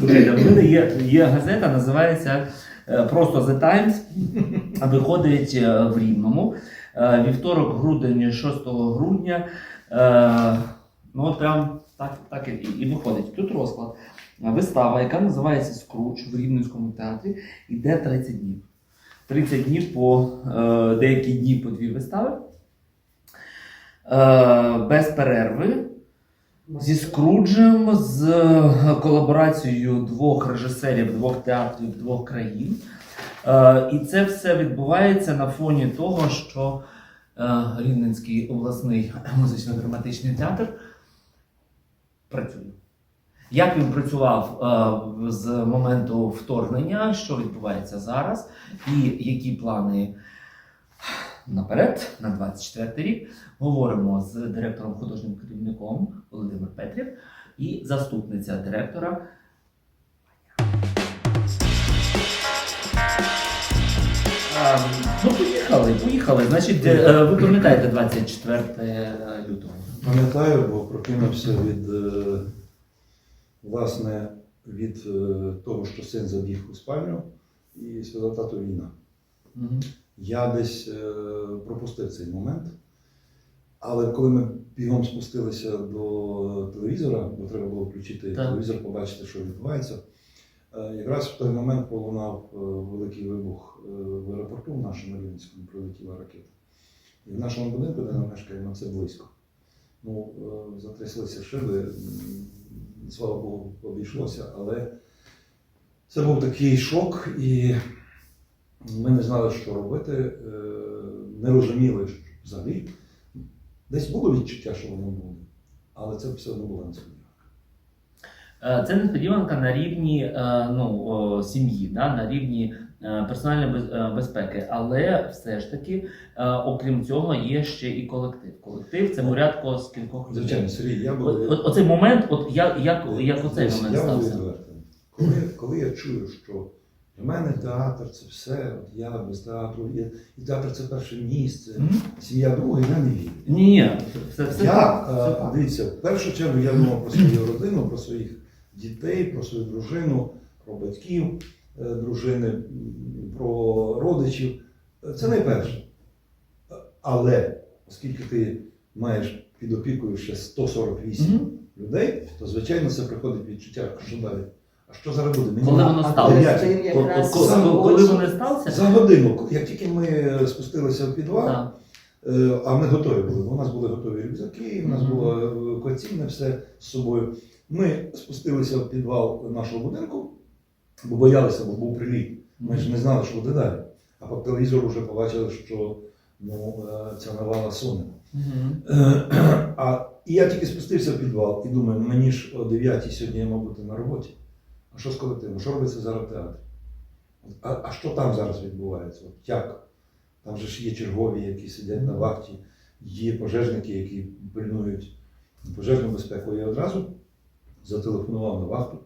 В мене є, є газета, називається е, просто The Times. Виходить е, в Рівному. Е, Вівторок, грудень, 6 грудня. Ну, прям так, так і, і виходить. Тут розклад. Вистава, яка називається Скруч в Рівненському театрі, іде 30 днів. 30 днів по деякі дні по дві вистави. Без перерви. Зі Скруджем, з колаборацією двох режисерів, двох театрів, двох країн. Е, і це все відбувається на фоні того, що е, Рівненський обласний музично-драматичний театр працює. Як він працював е, з моменту вторгнення, що відбувається зараз, і які плани наперед, на 24 рік, говоримо з директором художнім керівником Володимир Петрів і заступниця директора. А, ну, поїхали, поїхали. Значить, е, ви пам'ятаєте 24 лютого. Пам'ятаю, бо прокинувся від е, власне від е, того, що син забіг у спальню і сказав тату війна. Мгм. Я десь е, пропустив цей момент. Але коли ми бігом спустилися до телевізора, бо треба було включити Так. телевізор, побачити, що відбувається. е, Якраз в той момент пролунав е, великий вибух е, в аеропорту в нашому Рівненському прилетіла ракета. І в нашому будинку, де ми мешкаємо, це близько. Ну, е, затряслися шиби, слава Богу, обійшлося, але це був такий шок, і ми не знали, що робити, е, не розуміли що взагалі. Десь було відчуття, що воно буде, але це все одно була несподіванка. Е, Це несподіванка на рівні е, ну, сім'ї, да, на рівні персональної безпеки. Але все ж таки, окрім цього, є ще і колектив. Колектив це порядку з кількох людей. Звичайно, Сергій, я був. Оцей момент, от як, як, як оцей момент я стався? Коли, коли я чую, що для мене театр це все, от я без театру, і, і театр це перше місце, сім'я друге, я не вірю. Ні, все, все я, е, Все так. дивіться, в першу чергу я думав про свою родину, про своїх дітей, про свою дружину, про батьків е, дружини, про родичів. Е, Це найперше. Але оскільки ти маєш під опікою ще 148 Мгм. людей, то звичайно це приходить відчуття, що далі. Що зараз буде? Мені Коли воно сталося? Коли, вони сталися? за годину, як тільки ми спустилися в підвал, Так. Е, А ми готові були. У нас були готові рюкзаки, у нас Мгм. було евакуаційне все з собою. Ми спустилися в підвал нашого будинку, бо боялися, бо був приліт. Ми ж не знали, що буде далі. А по телевізору вже побачили, що ну, е, ця навала суне. Мгм. Е, А і я тільки спустився в підвал і думаю, мені ж о 9 сьогодні я мав бути на роботі. А що з колективом? Що робиться зараз в театрі? А, а що там зараз відбувається? От як? Там же ж є чергові, які сидять на вахті, є пожежники, які пильнують пожежну безпеку. Я одразу зателефонував на вахту,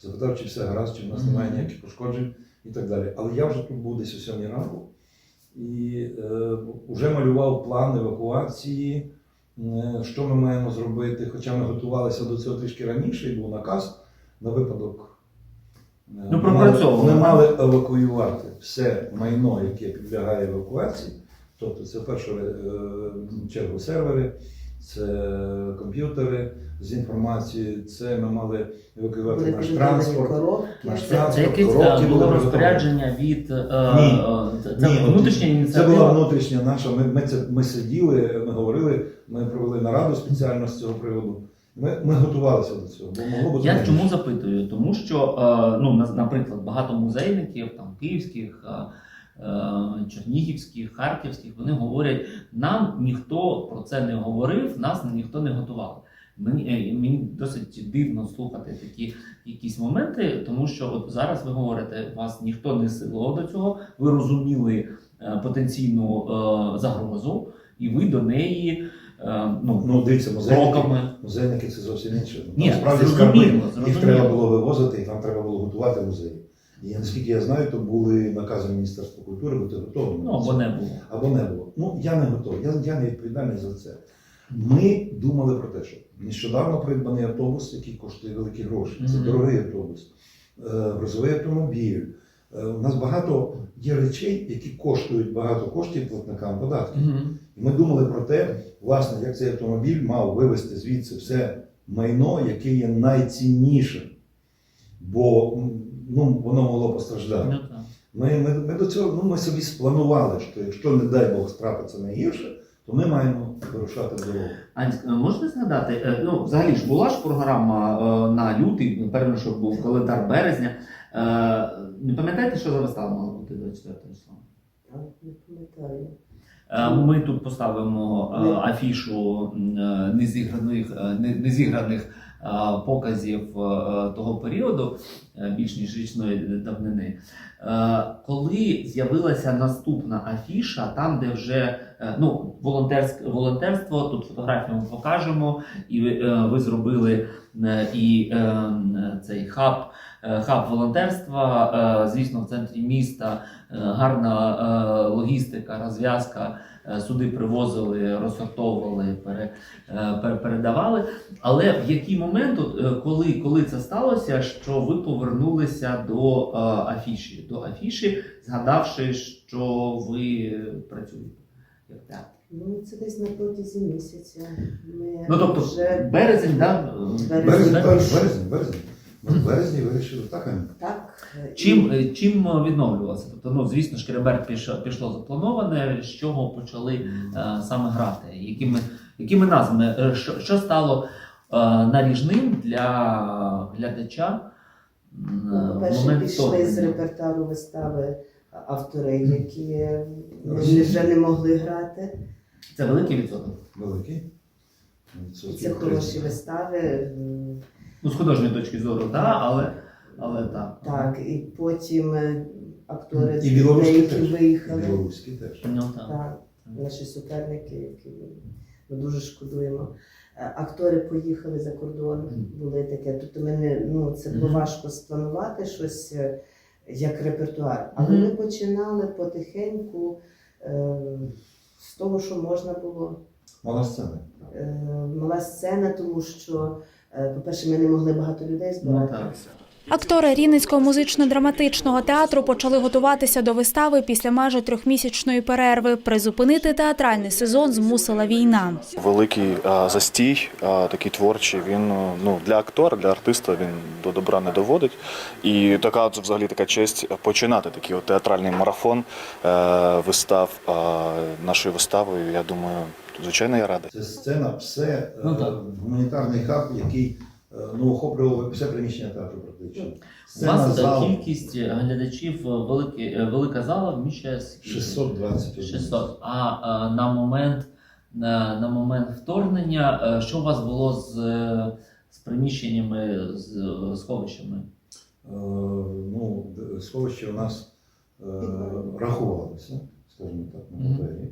запитав, чи все гаразд, чи в нас немає ніяких пошкоджень і так далі. Але я вже тут був десь о 7 ранку і е, вже малював план евакуації, е, що ми маємо зробити. Хоча ми готувалися до цього трішки раніше, і був наказ на випадок. Е, Ну, ми мали- пропрацьовано. Ми мали евакуювати все майно, яке підлягає евакуації. Тобто це в першу е, чергу сервери, це комп'ютери з інформацією, це ми мали евакуювати Були наш транспорт. коробки. наш Це, транспорт, це якесь коробки було розпорядження від е, Ні. це, Ні, внутрішня Це була внутрішня наша. Ми, ми, це, ми сиділи, ми говорили, ми провели нараду спеціально з цього приводу. Ми, ми готувалися до цього, бо могло бути. Я менше. чому запитую? Тому що, е, ну, наприклад, багато музейників, там київських, е, е, чернігівських, харківських, вони говорять, нам ніхто про це не говорив, нас ніхто не готував. Мені, мені досить дивно слухати такі якісь моменти, тому що от зараз ви говорите, вас ніхто не силував до цього, ви розуміли потенційну загрозу, і ви до неї ну, Ну, дивіться, музейники, кроками. музейники це зовсім інше. Там Ні, справді зрозуміло, скарби, їх зрозуміло. треба було вивозити, і там треба було готувати музей. І наскільки я знаю, то були накази Міністерства культури бути готовими. Ну, або не було. або не було. Ну, я не готовий, я, я не відповідальний за це. Ми думали про те, що нещодавно придбаний автобус, який коштує великі гроші. Це Мгм. дорогий автобус, е, грузовий автомобіль. Е, У нас багато є речей, які коштують багато коштів платникам податків. Мгм. І ми думали про те, власне, як цей автомобіль мав вивезти звідси все майно, яке є найціннішим, бо ну, воно могло постраждати. Ну. Ми, ми, ми до цього ну, ми собі спланували, що якщо, не дай Бог, трапиться найгірше, то ми маємо вирушати дорогу. Ань, е, можете згадати, е, ну взагалі ж була ж програма е, на лютий, напевно, що був календар березня. Не пам'ятаєте, що за вистава мала бути 24 числа? А, Не пам'ятаю. Е, Ми тут поставимо е, афішу е, незіграних, не- незіграних показів того періоду, більш ніж річної давнини. Коли з'явилася наступна афіша, там, де вже ну, волонтерськ, волонтерство, тут фотографію ми покажемо, і ви, ви зробили і цей хаб, хаб волонтерства, звісно, в центрі міста. Е, гарна е, логістика, розв'язка. Е, Суди привозили, розсортовували, пере, передавали. Але в який момент, коли, коли це сталося, що ви повернулися до афіші, до афіші, згадавши, що ви працюєте як театр? Ну, це десь на протязі місяця. Ми Ну тобто вже березень, да? Березень. Березень, березень, березень, в березні вирішили так. Так. е, Чим, і- е, чим відновлювалося? Тобто, ну звісно, Шкереберт пішло, пішло заплановане, з чого почали е, саме грати? Якими, якими назвами? Е, Що, що стало е, наріжним для глядача? м, Ну, По-перше, пішли з репертуару вистави автори, які вже не могли грати. Це великий відсоток. Великий. Це хороші вистави. Ну, з художньої точки зору, так, але, але так. Так, і потім е, актори І білоруські деякі теж. виїхали. Білоруський теж. Ну, так. Так, наші суперники, які ми дуже шкодуємо. Е, Актори поїхали за кордон, Мгм. були таке. Тобто ми не, ну, це було Мгм. важко спланувати щось е, як репертуар. Але Мгм. ми починали потихеньку е, з того, що можна було. Мала сцена. Е, мала сцена, тому що, по-перше, ми не могли багато людей Ну, збирати. Актори Рівненського музично-драматичного театру почали готуватися до вистави після майже трьохмісячної перерви. Призупинити театральний сезон змусила війна. Великий застій, такий творчий. Він е, ну для актора, для артиста він до добра не доводить. І така взагалі така честь починати такий от театральний марафон е, вистав нашою виставою. Я думаю, звичайно, я радий. Це сцена, все е, Ну, гуманітарний хаб, який е, ну, охоплював все приміщення театру практично. У Сцена, вас е, зал кількість глядачів, е, великі, е, велика зала вміщає скільки? 620 600. А е, на момент на, на момент вторгнення, е, що у вас було з, е, з приміщеннями, з е, сховищами? Е, ну, д- сховище у нас е, рахувалося, скажімо так, на Мгм. папері.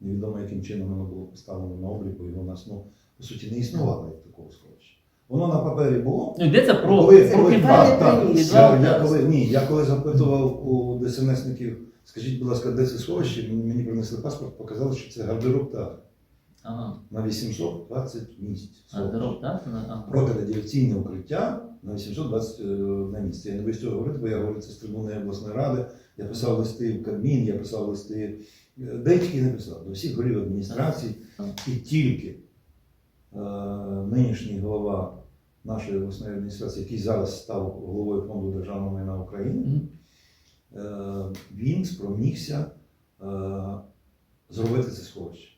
Невідомо, яким чином воно було поставлено на обліку, його у нас, ну, по суті, не існувало як такого сховища. Воно на папері було. Ну, йдеться про, коли, про коли, підвал. так, так, приміщення. я, я, так. коли, ні, я коли запитував у ДСНСників, скажіть, будь ласка, де це сховище, мені принесли паспорт, показали, що це гардероб театру Ага. на 820 місць. А, здоров, так? Ага. Протирадіаційне укриття на 820 е, на місці. Я не боюсь цього говорити, бо я говорю це з трибуни обласної ради. Я писав листи в Кабмін, я писав листи, е, деякі не писав, до всіх голів адміністрацій. І тільки е, нинішній голова нашої обласної адміністрації, який зараз став головою фонду державного майна України, е, він спромігся е, зробити це сховище.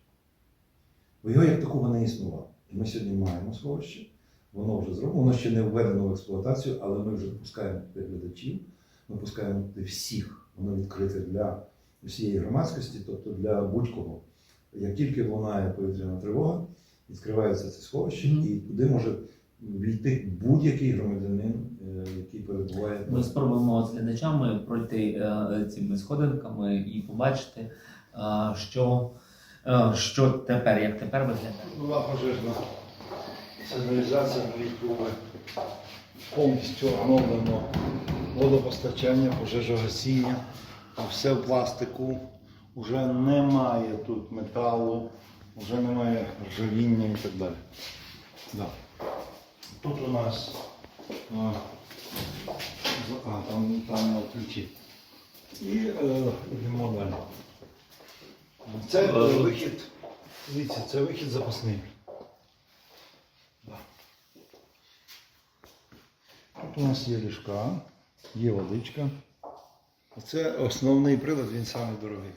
Бо його як такого не існувало. І ми сьогодні маємо сховище, воно вже зроблено, воно ще не введено в експлуатацію, але ми вже пускаємо туди глядачів, ми пускаємо всіх, воно відкрите для всієї громадськості, тобто для будь-кого. Як тільки лунає повітряна тривога, відкривається це сховище, Мгм. і туди може війти будь-який громадянин, е, який перебуває. Ми спробуємо з глядачами пройти е, цими сходинками і побачити, е, що, що тепер, як тепер виглядає. Нова пожежна сигналізація труби. Повністю оновлено водопостачання, пожежогасіння. Все в пластику. Уже немає тут металу. вже немає ржавіння і так далі. Да. Тут у нас а, а, там, там ключі. І е, йдемо. Це е, вихід. Дивіться, це вихід запасний. Да. Тут у нас є ліжка, є водичка. Це основний прилад, він самий дорогий.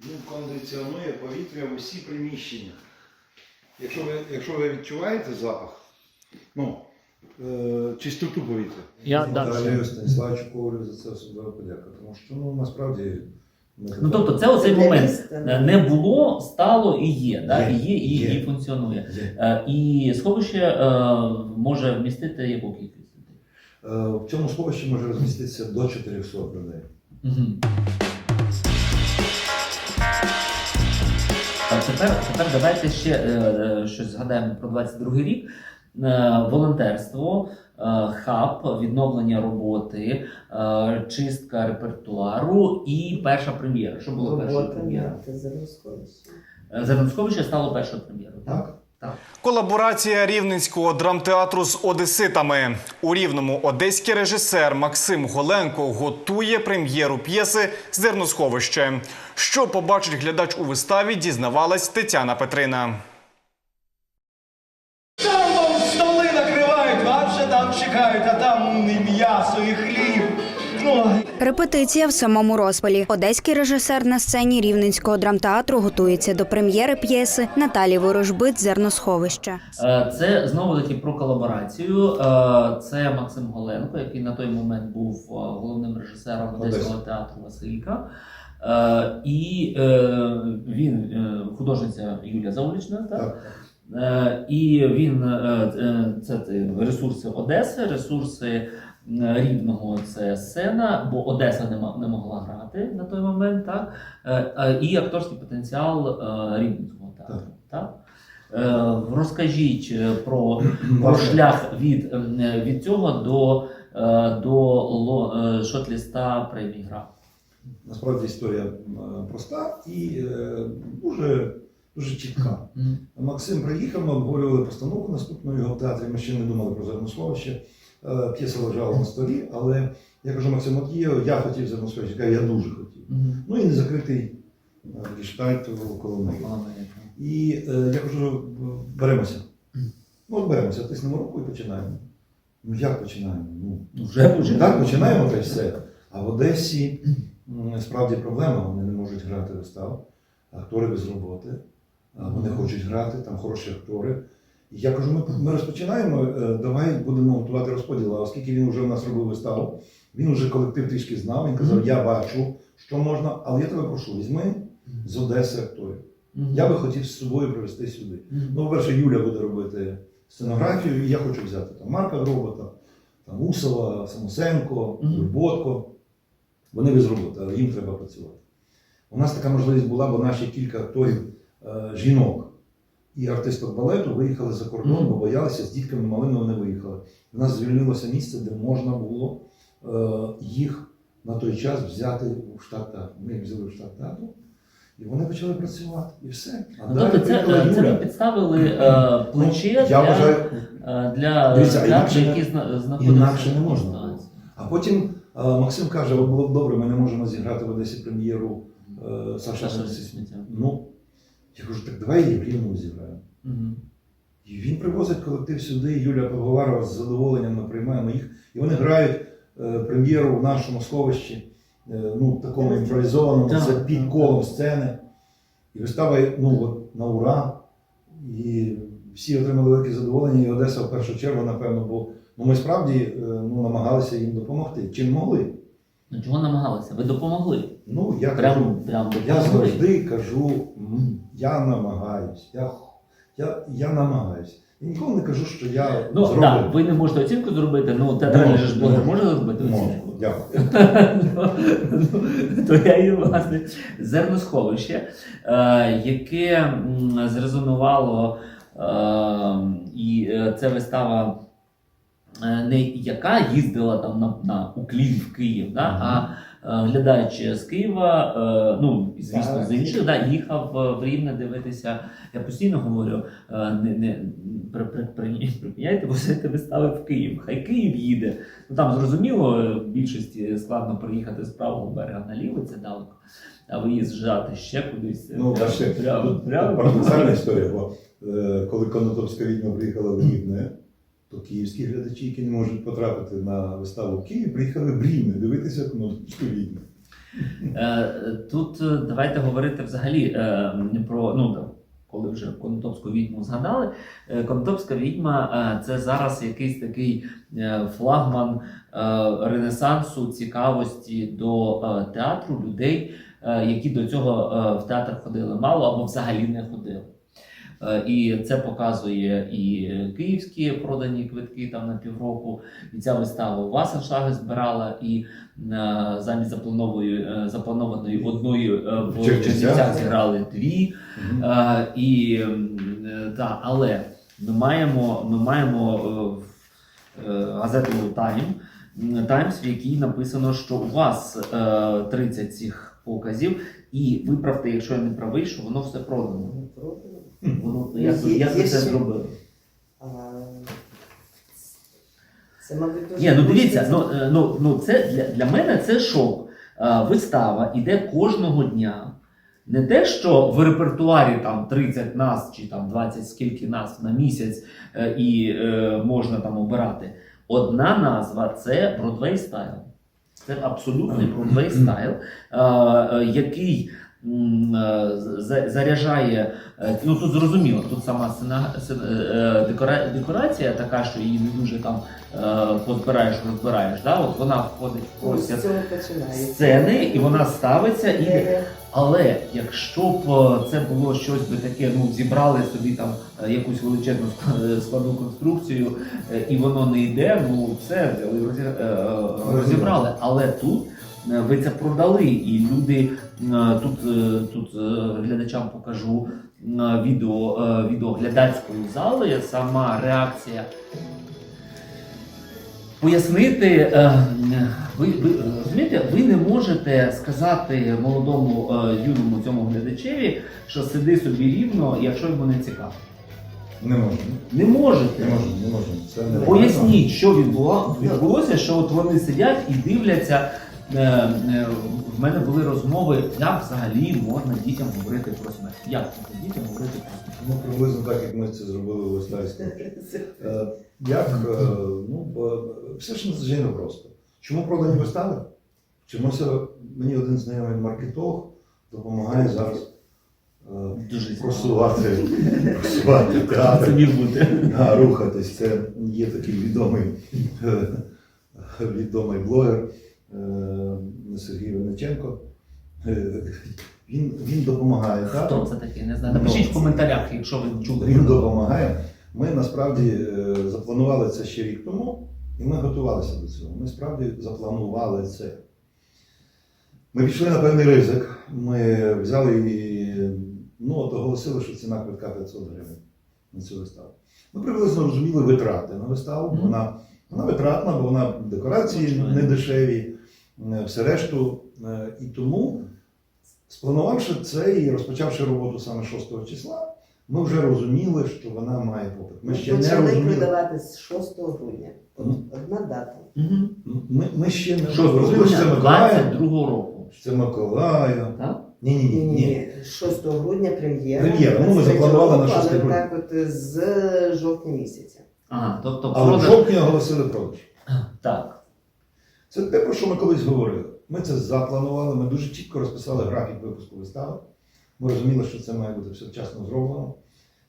Він кондиціонує повітря в усі приміщення. Якщо ви, якщо ви відчуваєте запах, ну, е, чистоту повітря. Я, да, Далі Станіславчу Ковалю за це особливо подяка. Тому що ну, насправді. ми Ну тобто, це оцей Це момент. Е, не було, стало і є, да? Є, і є, і, є. і функціонує. Є. Е, І сховище е, може вмістити яку кількість людей? Е, В цьому сховищі може розміститися до 400 людей. Мгм. А тепер, тепер давайте ще е, е, щось згадаємо про 22 рік. Е, волонтерство, е, хаб, відновлення роботи, е, чистка репертуару і перша прем'єра. Що було першою прем'єрою? Зерносховище стало першою прем'єрою. Так? Так? Колаборація рівненського драмтеатру з одеситами у рівному одеський режисер Максим Голенко готує прем'єру п'єси Зерносховище. Що побачить глядач у виставі, дізнавалась Тетяна Петрина. Вже чекають, а там і м'ясо, і хліб. Ну, Репетиція в самому розпалі. Одеський режисер на сцені рівненського драмтеатру готується до прем'єри п'єси Наталі Ворожбит Зерносховище. Е, Це знову таки про колаборацію. Е, Це Максим Голенко, який на той момент був е, головним режисером Одеського театру Василька. І він художниця Юлія Заулічна, так? Е, І він е, е, це ресурси Одеси, ресурси Рівного це сцена, бо Одеса не, могла грати на той момент, так? І акторський потенціал Рівненського театру. Так. Розкажіть про, про шлях від, від цього до, до шотліста премії гра. Насправді історія проста і дуже, дуже чітка. Максим приїхав, ми обговорювали постановку наступну його в театрі. Ми ще не думали про зерносховище. Е, П'єса лежала на столі, але я кажу, Максим, от є, я хотів зерносховище, я я дуже хотів. Ну і не закритий е, гештальт коло неї. І е, я кажу, беремося. Ну, беремося, тиснемо руку і починаємо. Ну як починаємо? Ну, Вже вже так, починаємо та й все. А в Одесі справді проблема, вони не можуть грати виставу, актори без роботи, вони хочуть грати, там хороші актори. І я кажу, ми, ми розпочинаємо, е, давай будемо готувати розподіл. А оскільки він вже в нас робив виставу, він вже колектив трішки знав, він казав, я бачу, що можна, але я тебе прошу, візьми з Одеси акторів. Я би хотів з собою привезти сюди. Ну, по-перше, Юля буде робити сценографію, і я хочу взяти там Марка Гробота, там Усова, Самосенко, Мгм. Люботко. Вони без роботи, але їм треба працювати. У нас така можливість була, бо наші кілька акторів жінок і артисток балету виїхали за кордон, бо боялися, з дітками малими вони виїхали. У нас звільнилося місце, де можна було е, їх на той час взяти у штат театру. Ми їх взяли в штат театру, і вони почали працювати. І все. А Ну, далі тобто це, приїхала це Юля. ви підставили е, Ну, плече я для, вважаю, е, для Дивіться, театру, які знаходяться інакше не можна було. А потім е, Максим каже: було б добре, ми не можемо зіграти в Одесі прем'єру е, Саша Саша. Ну, я кажу, так давай її в Рівному зіграємо. Мгм. І він привозить колектив сюди, Юля Пивоварова з задоволенням ми приймаємо їх. І вони грають е, прем'єру в нашому сховищі, е, ну, такому імпровізованому, Так, це так, під колом сцени. І вистава ну, от, на ура. І всі отримали велике задоволення, і Одеса в першу чергу, напевно, бо ну, ми справді е, ну, намагалися їм допомогти. Чим могли. Ну, чого намагалися? Ви допомогли. Ну, я кажу, Прям, прям я завжди кажу, я намагаюсь, я, я, я намагаюсь. І ніколи не кажу, що я Ну зробив. так, ви не можете оцінку зробити, ну театральний же ж блогер може зробити оцінку. Дякую. Ну, То я і власне зерносховище, е, яке зрезонувало, е, і е, це вистава. Не яка їздила там на, на Уклін в Київ, да? а глядач з Києва, е, ну звісно, з інших, да, їхав е, в Рівне дивитися. Я постійно говорю: е, не, не при- при- при- припиняйте вистави в Київ. Хай Київ їде. Ну там зрозуміло, е, в більшості складно приїхати з правого берега на лівий, це далеко. А виїжджати ще кудись. Ну, прямо- прямо, парадоксальна історія, бо е, коли Конотопська відьма приїхала в Рівне, то київські глядачі, які не можуть потрапити на виставу в Київ, приїхали в Рівне дивитися Конотопську відьму. Е, Тут е, давайте говорити взагалі е, про ну коли вже Конотопську відьму згадали. Конотопська відьма це зараз якийсь такий флагман ренесансу, цікавості до театру людей, які до цього в театр ходили мало або взагалі не ходили. Е, І це показує і київські продані квитки там на півроку, і ця вистава у вас аншлаги збирала, і е, замість запланованої, е, запланованої одної в Чернівцях. Зіграли дві. Е, І та, але ми маємо, ми маємо в- газету Тайм, Таймс, в якій написано, що у вас е, 30 цих показів, і виправте, якщо я не правий, що воно все продано. Воно Ну, як, ви- є- як ви це ще- зробили? Це, мабуть, дуже Ні, ну дивіться, ну, е, ну, ну це для, для мене це шок. Е, Вистава іде кожного дня. Не те, що в репертуарі там 30 нас чи там 20 скільки нас на місяць е, і е, можна там обирати. Одна назва це Broadway стайл. Це абсолютний Broadway стайл, е, е, який заряджає. е, Ну тут зрозуміло, тут сама е, декора, декорація така, що її не дуже там е, позбираєш, розбираєш. Да? От вона входить в простір сцени, і вона ставиться і Е, але якщо б е, це було щось би таке, ну зібрали собі там е, якусь величезну ск- е, складну конструкцію, е, і воно не йде, ну все е, е, розібрали. Але тут е, ви це продали, і люди е, тут, е, тут е, глядачам покажу е, відео, е, відео глядацької зали, сама реакція. Пояснити, е, ви, ви розумієте, ви не можете сказати молодому е, юному цьому глядачеві, що сиди собі рівно, якщо йому не цікаво. Не можна. Не можете. Не можна, не можна. Це не Поясніть, що відбуло- відбулося, що от вони сидять і дивляться. Е, е, В мене були розмови, як взагалі можна дітям говорити про смерть. Як можна дітям говорити про смерть? Ну, приблизно так, як ми це зробили у Вестайську. Е, Як, ну, все ж надзвичайно просто. Чому продані вистави? Чомусь е, мені один знайомий маркетолог допомагає зараз Дуже просувати, просувати театр, Це да, рухатись. Це є такий відомий, відомий блогер Сергій Винниченко. Е, Він, він допомагає Хто театру. це такий? Не знаю. Напишіть в коментарях, якщо ви чули. Він допомагає. Ми насправді е, запланували це ще рік тому, і ми готувалися до цього. Ми справді запланували це. Ми пішли на певний ризик. Ми взяли і ну, от оголосили, що ціна квитка 500 гривень на цю виставу. Ми приблизно розуміли витрати на виставу. Вона, вона витратна, бо вона декорації не дешеві, е, все решту. Е, І тому, спланувавши це і розпочавши роботу саме 6 числа, ми вже розуміли, що вона має попит. Ми ще не розуміли. продавати з 6 грудня. Одна дата. Угу. Ми, ми ще не Що розуміли, що це Миколаїв. року. що Це Миколаїв. Так? Ні, ні, ні. ні. Ні, 6 грудня прем'єра. Прем'єра, ну, ми 23 запланували на року, 6 але грудня. Так от з жовтня місяця. Ага, тобто Але в жовтні оголосили продаж. Так. Це те, про що ми колись говорили. Ми це запланували, ми дуже чітко розписали графік випуску вистави. Ми розуміли, що це має бути все вчасно зроблено.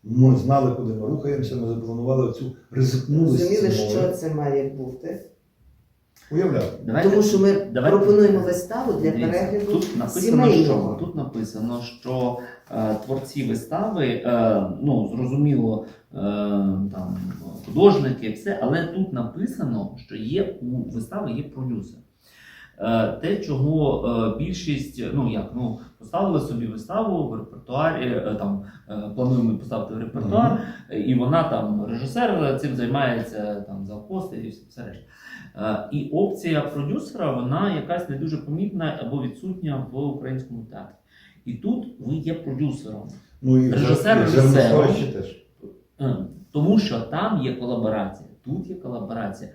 Ми знали, куди ми рухаємося, ми запланували цю ризикнули Розуміли, що це має бути. Уявляв. Давайте. Тому що ми давайте- пропонуємо виставу для Дивіться, перегляду Тут написано, сімейного. що, тут написано, що е, творці вистави, е, ну, зрозуміло, е, там, художники, все, але тут написано, що є у вистави є продюсер. е, те, чого е, більшість, ну як, ну поставили собі виставу в репертуарі, е, там плануємо поставити в репертуар, е, і вона там режисер цим займається там завхоз і все решта. І опція продюсера, вона якась не дуже помітна або відсутня в українському театрі. І тут ви є продюсером. Ну і Режисер. Зерносховище теж. Тому що там є колаборація, тут є колаборація.